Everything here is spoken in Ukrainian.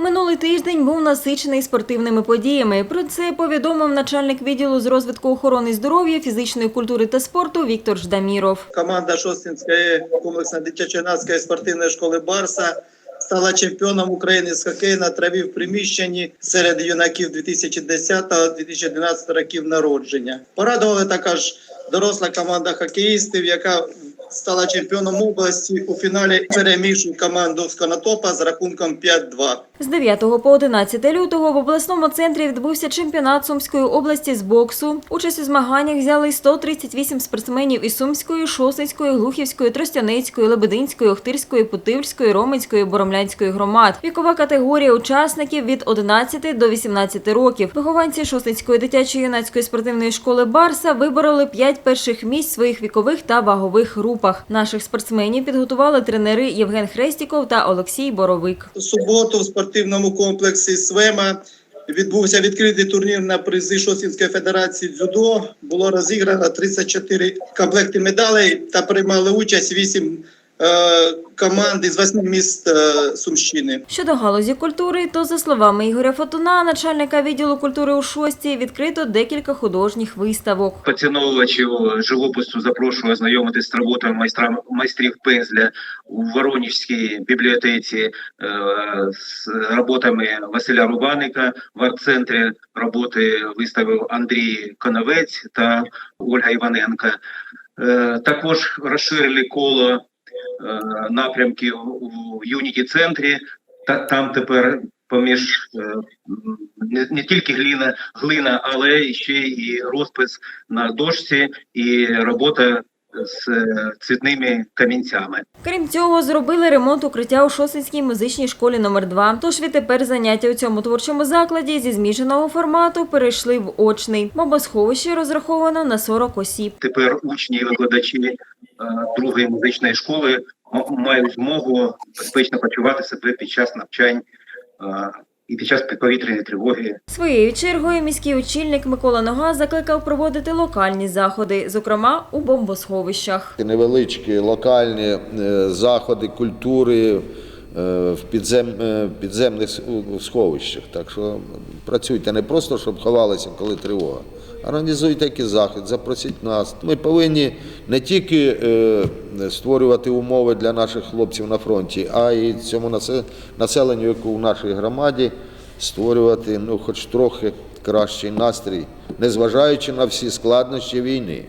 Минулий тиждень був насичений спортивними подіями. Про це повідомив начальник відділу з розвитку охорони здоров'я, фізичної культури та спорту Віктор Ждаміров. Команда Шостинської комплексної дитячо-юнацької спортивної школи Барса стала чемпіоном України з хокею на траві в приміщенні серед юнаків 2010-2012 років народження. Порадували також доросла команда хокеїстів, яка стала чемпіоном області у фіналі перемігши команду з Конотопа з рахунком 5-2. З 9 по 11 лютого в обласному центрі відбувся чемпіонат Сумської області з боксу. Участь у змаганнях взяли 138 спортсменів із Сумської, Шосицької, Глухівської, Тростянецької, Лебединської, Охтирської, Путивльської, Романської, Боромлянської громад. Вікова категорія учасників від 11 до 18 років. Вихованці Шосицької дитячої юнацької спортивної школи Барса вибороли 5 перших місць своїх вікових та вагових групах. Наших спортсменів підготували тренери Євген Хрестіков та Олексій Боровик. У суботу в спортивному комплексі Свема відбувся відкритий турнір на призи Шосінської федерації дзюдо. Було розіграно 34 комплекти медалей та приймали участь 8 е, команд із 8 міст е, Сумщини. Щодо галузі культури, то за словами Ігоря Фотуна, начальника відділу культури у шості, відкрито декілька художніх виставок. поціновувачів живопису запрошую ознайомитись з роботами майстра майстрів пензля у Воронежській бібліотеці е, з роботами Василя Рубаника. В арт-центрі роботи виставив Андрій Коновець та Ольга Іваненко. Е, також розширили коло е, напрямків у Юніті центрі. Та там тепер поміж е, не, не тільки глина, глина, але ще і розпис на дошці і робота з е, цвітними камінцями. Крім цього, зробили ремонт укриття у Шосинській музичній школі номер 2 Тож відтепер заняття у цьому творчому закладі зі зміженого формату перейшли в очний. Бомбосховище розраховано на 40 осіб. Тепер учні і викладачі другої музичної школи мають змогу безпечно почувати себе під час навчань е, і під час повітряної тривоги Своєю чергою міський очільник Микола Нога закликав проводити локальні заходи, зокрема у бомбосховищах. невеличкі локальні е, заходи культури е, в підзем, е, підземних сховищах. Так що працюйте не просто, щоб ховалися, коли тривога. Організуйте який захід, запросіть нас. Ми повинні не тільки е, створювати умови для наших хлопців на фронті, а й цьому населенню, яку в нашій громаді, створювати ну, хоч трохи кращий настрій, незважаючи на всі складнощі війни.